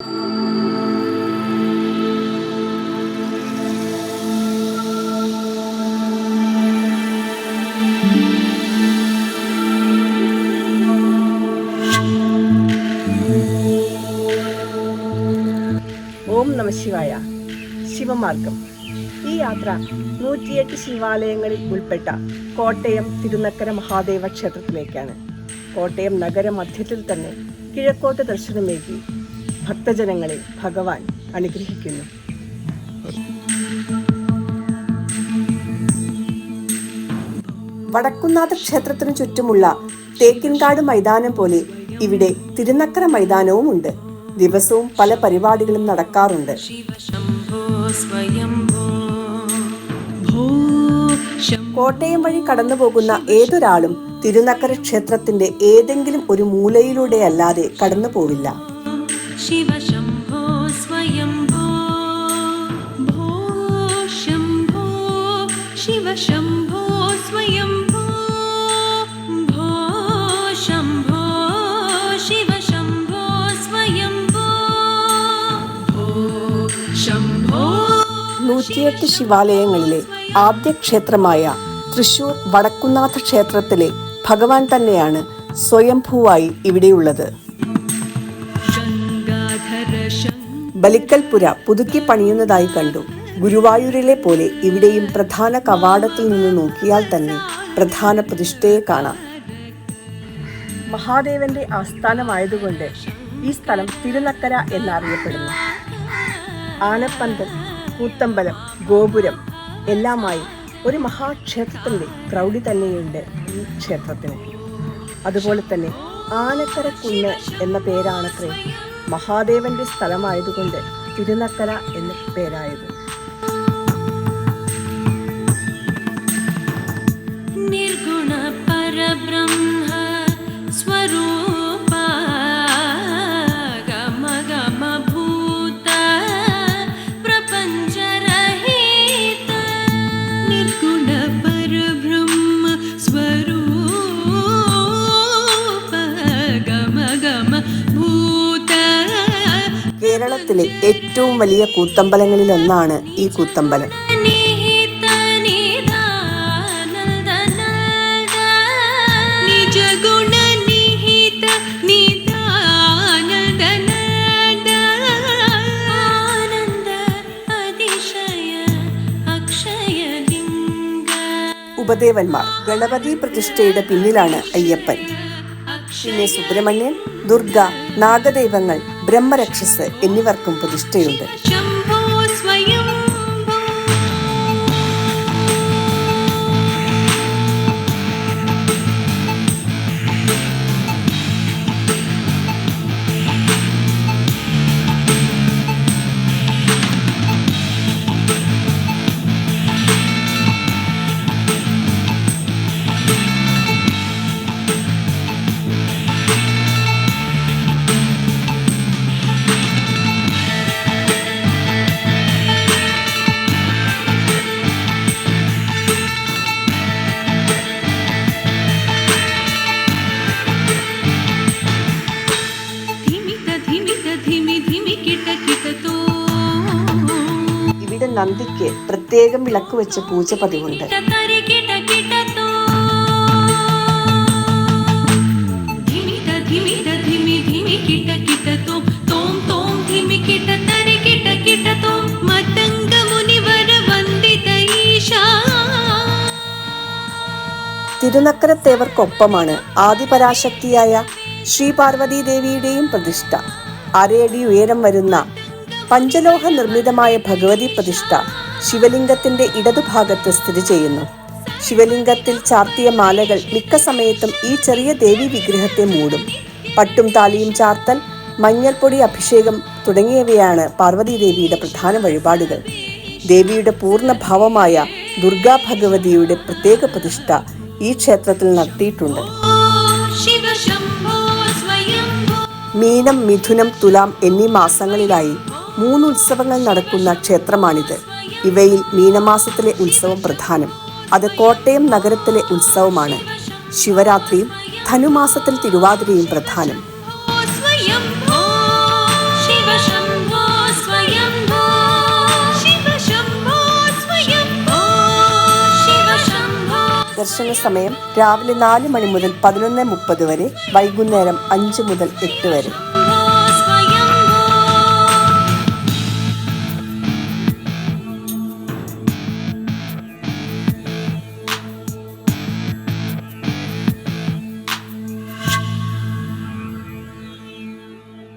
ഓം നമ ശിവായ. ശിവമാർഗം. ഈ യാത്ര നൂറ്റിയെട്ട് ശിവാലയങ്ങളിൽ ഉൾപ്പെട്ട കോട്ടയം തിരുനക്കര മഹാദേവ ക്ഷേത്രത്തിലേക്കാണ്. കോട്ടയം നഗരമധ്യത്തിൽ തന്നെ കിഴക്കോട്ട് ദർശനമേകി ഭക്തജനങ്ങളെ ഭഗവാൻ അനുഗ്രഹിക്കുന്നു. വടക്കുന്നാഥ ക്ഷേത്രത്തിനു ചുറ്റുമുള്ള തേക്കിൻകാട് മൈതാനം പോലെ ഇവിടെ തിരുനക്കര മൈതാനവും ഉണ്ട്. ദിവസവും പല പരിപാടികളും നടക്കാറുണ്ട്. കോട്ടയം വഴി കടന്നു പോകുന്ന ഏതൊരാളും തിരുനക്കര ക്ഷേത്രത്തിന്റെ ഏതെങ്കിലും ഒരു മൂലയിലൂടെയല്ലാതെ കടന്നു പോവില്ല നൂറ്റിയെട്ട് ശിവാലയങ്ങളിലെ ആദ്യ ക്ഷേത്രമായ തൃശൂർ വടക്കുന്നാഥ ക്ഷേത്രത്തിലെ ഭഗവാൻ തന്നെയാണ് സ്വയംഭൂവായി ഇവിടെയുള്ളത്. ബലിക്കൽപുര പുതുക്കി പണിയുന്നതായി കണ്ടു. ഗുരുവായൂരിലെ പോലെ ഇവിടെയും പ്രധാന കവാടത്തിൽ നിന്ന് നോക്കിയാൽ തന്നെ പ്രധാന പ്രതിഷ്ഠയെ കാണാം. മഹാദേവന്റെ ആസ്ഥാനമായതുകൊണ്ട് ഈ സ്ഥലം തിരുനക്കര എന്നറിയപ്പെടുന്നു. ആനപ്പന്തൽ കൂത്തമ്പലം ഗോപുരം എല്ലാമായി ഒരു മഹാക്ഷേത്രത്തിന്റെ പ്രൗഢി തന്നെയുണ്ട് ഈ ക്ഷേത്രത്തിന്. അതുപോലെ തന്നെ ആനക്കര കുന്ന് എന്ന പേരാണത്രേ മഹാദേവന്റെ സ്ഥലമായതുകൊണ്ട് തിരുനക്കര എന്ന് പേരായത് കേരളത്തിലെ ഏറ്റവും വലിയ കൂത്തമ്പലങ്ങളിലൊന്നാണ് ഈ കൂത്തമ്പലം. ഉപദേവന്മാർ ഗണപതി പ്രതിഷ്ഠയുടെ പിന്നിലാണ് അയ്യപ്പൻ. പിന്നെ സുബ്രഹ്മണ്യൻ ദുർഗ നാഗദൈവങ്ങൾ ബ്രഹ്മരക്ഷസ് എന്നിവർക്കും പ്രതിഷ്ഠയുണ്ട്. നന്ദിക്ക് പ്രത്യേകം വിളക്ക് വെച്ച് പൂജ പതിവുണ്ട്. തിരുനക്കരത്തേവർക്കൊപ്പമാണ് ആദിപരാശക്തിയായ ശ്രീ പാർവതി പ്രതിഷ്ഠ. അരയടി ഉയരം വരുന്ന പഞ്ചലോഹ നിർമ്മിതമായ ഭഗവതി പ്രതിഷ്ഠ ശിവലിംഗത്തിന്റെ ഇടതുഭാഗത്ത് സ്ഥിതി ചെയ്യുന്നു. ശിവലിംഗത്തിൽ ചാർത്തിയ മാലകൾ മിക്ക സമയത്തും ഈ ചെറിയ ദേവി വിഗ്രഹത്തെ മൂടും. പട്ടും താലിയും ചാർത്തൽ മഞ്ഞൾപ്പൊടി അഭിഷേകം തുടങ്ങിയവയാണ് പാർവതീദേവിയുടെ പ്രധാന വഴിപാടുകൾ. ദേവിയുടെ പൂർണ ഭാവമായ ദുർഗാ ഭഗവതിയുടെ പ്രത്യേക പ്രതിഷ്ഠ ഈ ക്ഷേത്രത്തിൽ നടത്തിയിട്ടുണ്ട്. മീനം മിഥുനം തുലാം എന്നീ മാസങ്ങളിലായി മൂന്ന് ഉത്സവങ്ങൾ നടക്കുന്ന ക്ഷേത്രമാണിത്. ഇവയിൽ മീനമാസത്തിലെ ഉത്സവം പ്രധാനം. അത് കോട്ടയം നഗരത്തിലെ ഉത്സവമാണ്. ശിവരാത്രിയും ധനുമാസത്തിൽ തിരുവാതിരയും പ്രധാനം. ദർശന സമയം രാവിലെ നാല് മണി മുതൽ പതിനൊന്ന് മുപ്പത് വരെ വൈകുന്നേരം അഞ്ച് മുതൽ എട്ട് വരെ.